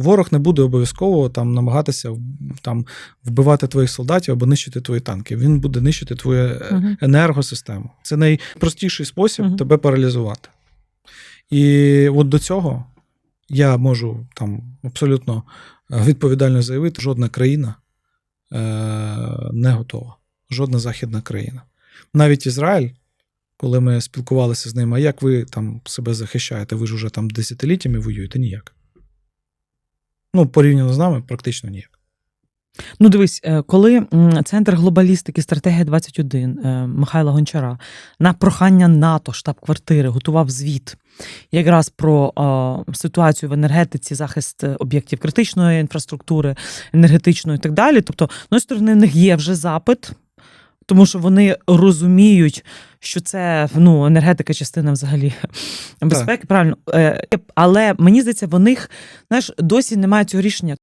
ворог не буде обов'язково там намагатися там вбивати твоїх солдатів або нищити твої танки. Він буде нищити твою Мгм. енергосистему. Це найпростіший спосіб Мгм. тебе паралізувати. І от до цього я можу там абсолютно е, відповідально заявити, жодна країна е, не готова. Жодна західна країна. Навіть Ізраїль, коли ми спілкувалися з ним, а як ви там себе захищаєте? Ви ж уже там десятиліттями воюєте? Ніяк. Ну, порівняно з нами, практично ніяк. Ну, дивись, е, коли центр глобалістики стратегія 21 е, Михайла Гончара на прохання НАТО штаб-квартири готував звіт якраз про е, ситуацію в енергетиці, захист об'єктів критичної інфраструктури, енергетичної і так далі. Тобто, з одної сторони, в них є вже запит. Тому що вони розуміють, що це ну, енергетика частина взагалі безпеки, правильно. Е, Але мені здається, в них знаєш, досі немає цього рішення.